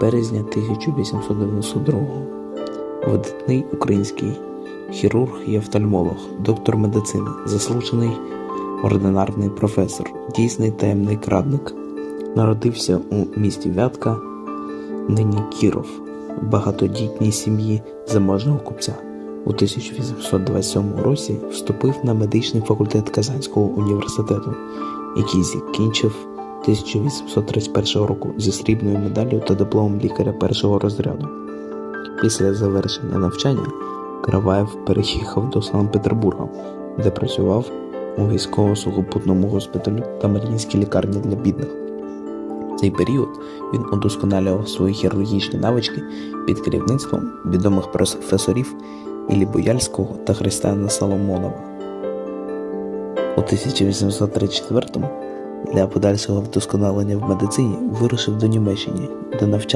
березня 1892 Видатний український хірург і офтальмолог, доктор медицини, заслужений ординарний професор, дійсний таємний крадник. Народився у місті Вятка, нині Кіров, в багатодітній сім'ї заможного купця. У 1827 році вступив на медичний факультет Казанського університету, який закінчив 1831 року зі срібною медаллю та дипломом лікаря першого розряду. Після завершення навчання Караваєв переїхав до Санкт-Петербурга, де працював у військово-сухопутному госпіталі та Маріїнській лікарні для бідних. В цей період він удосконалював свої хірургічні навички під керівництвом відомих професорів Іллі Бояльського та Християна Соломонова. У 1834 для подальшого вдосконалення в медицині вирушив до Німеччини, де навчав